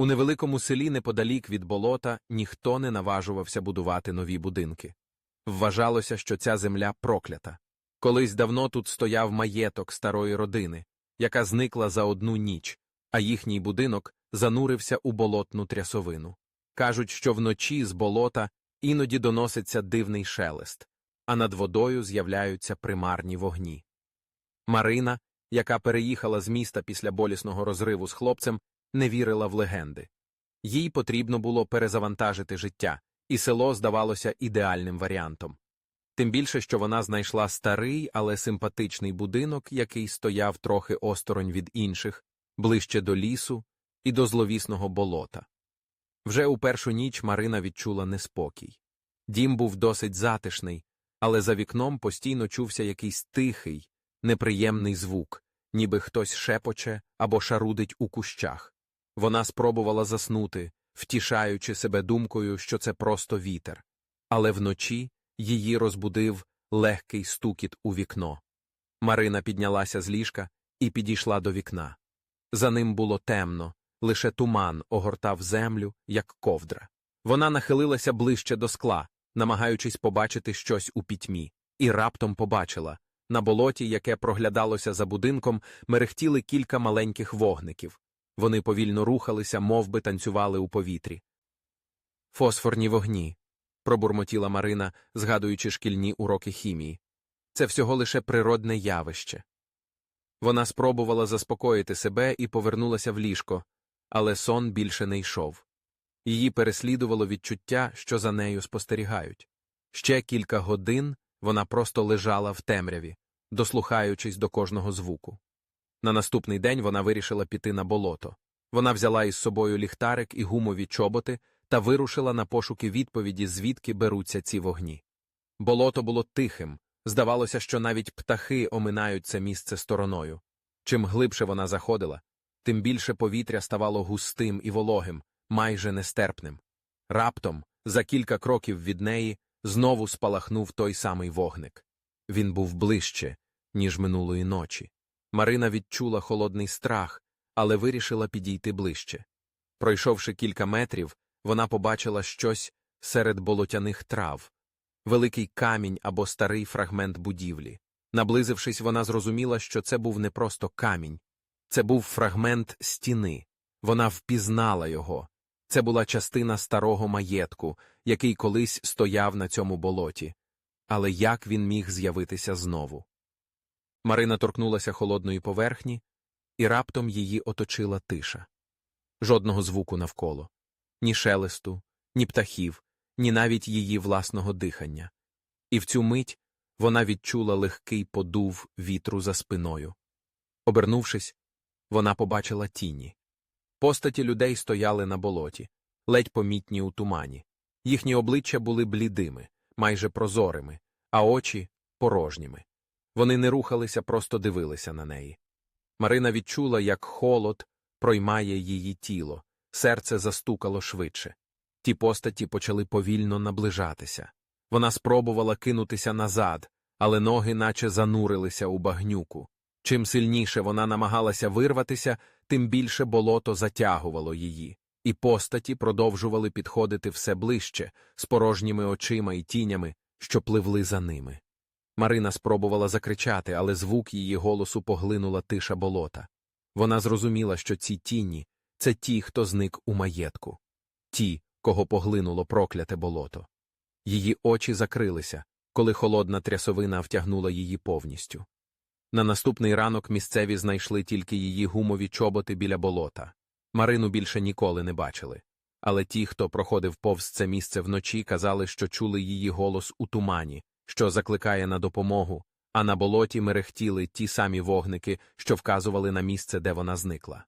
У невеликому селі неподалік від болота ніхто не наважувався будувати нові будинки. Вважалося, що ця земля проклята. Колись давно тут стояв маєток старої родини, яка зникла за одну ніч, а їхній будинок занурився у болотну трясовину. Кажуть, що вночі з болота іноді доноситься дивний шелест, а над водою з'являються примарні вогні. Марина, яка переїхала з міста після болісного розриву з хлопцем, не вірила в легенди. Їй потрібно було перезавантажити життя, і село здавалося ідеальним варіантом. Тим більше, що вона знайшла старий, але симпатичний будинок, який стояв трохи осторонь від інших, ближче до лісу і до зловісного болота. Вже у першу ніч Марина відчула неспокій. Дім був досить затишний, але за вікном постійно чувся якийсь тихий, неприємний звук, ніби хтось шепоче або шарудить у кущах. Вона спробувала заснути, втішаючи себе думкою, що це просто вітер. Але вночі її розбудив легкий стукіт у вікно. Марина піднялася з ліжка і підійшла до вікна. За ним було темно, лише туман огортав землю, як ковдра. Вона нахилилася ближче до скла, намагаючись побачити щось у пітьмі, і раптом побачила на болоті, яке проглядалося за будинком, мерехтіли кілька маленьких вогників. Вони повільно рухалися, мов би танцювали у повітрі. Фосфорні вогні, пробурмотіла Марина, згадуючи шкільні уроки хімії. Це всього лише природне явище. Вона спробувала заспокоїти себе і повернулася в ліжко, але сон більше не йшов. Її переслідувало відчуття, що за нею спостерігають. Ще кілька годин вона просто лежала в темряві, дослухаючись до кожного звуку. На наступний день вона вирішила піти на болото. Вона взяла із собою ліхтарик і гумові чоботи та вирушила на пошуки відповіді, звідки беруться ці вогні. Болото було тихим, здавалося, що навіть птахи оминають це місце стороною. Чим глибше вона заходила, тим більше повітря ставало густим і вологим, майже нестерпним. Раптом, за кілька кроків від неї, знову спалахнув той самий вогник. Він був ближче, ніж минулої ночі. Марина відчула холодний страх, але вирішила підійти ближче. Пройшовши кілька метрів, вона побачила щось серед болотяних трав, великий камінь або старий фрагмент будівлі. Наблизившись, вона зрозуміла, що це був не просто камінь, це був фрагмент стіни. Вона впізнала його. Це була частина старого маєтку, який колись стояв на цьому болоті. Але як він міг з'явитися знову? Марина торкнулася холодної поверхні, і раптом її оточила тиша. Жодного звуку навколо ні шелесту, ні птахів, ні навіть її власного дихання. І в цю мить вона відчула легкий подув вітру за спиною. Обернувшись, вона побачила тіні. Постаті людей стояли на болоті, ледь помітні у тумані. Їхні обличчя були блідими, майже прозорими, а очі порожніми. Вони не рухалися, просто дивилися на неї. Марина відчула, як холод проймає її тіло, серце застукало швидше. Ті постаті почали повільно наближатися. Вона спробувала кинутися назад, але ноги наче занурилися у багнюку. Чим сильніше вона намагалася вирватися, тим більше болото затягувало її, і постаті продовжували підходити все ближче, з порожніми очима і тінями, що пливли за ними. Марина спробувала закричати, але звук її голосу поглинула тиша болота. Вона зрозуміла, що ці тіні це ті, хто зник у маєтку, ті, кого поглинуло прокляте болото. Її очі закрилися, коли холодна трясовина втягнула її повністю. На наступний ранок місцеві знайшли тільки її гумові чоботи біля болота. Марину більше ніколи не бачили. Але ті, хто проходив повз це місце вночі, казали, що чули її голос у тумані, що закликає на допомогу, а на болоті мерехтіли ті самі вогники, що вказували на місце, де вона зникла.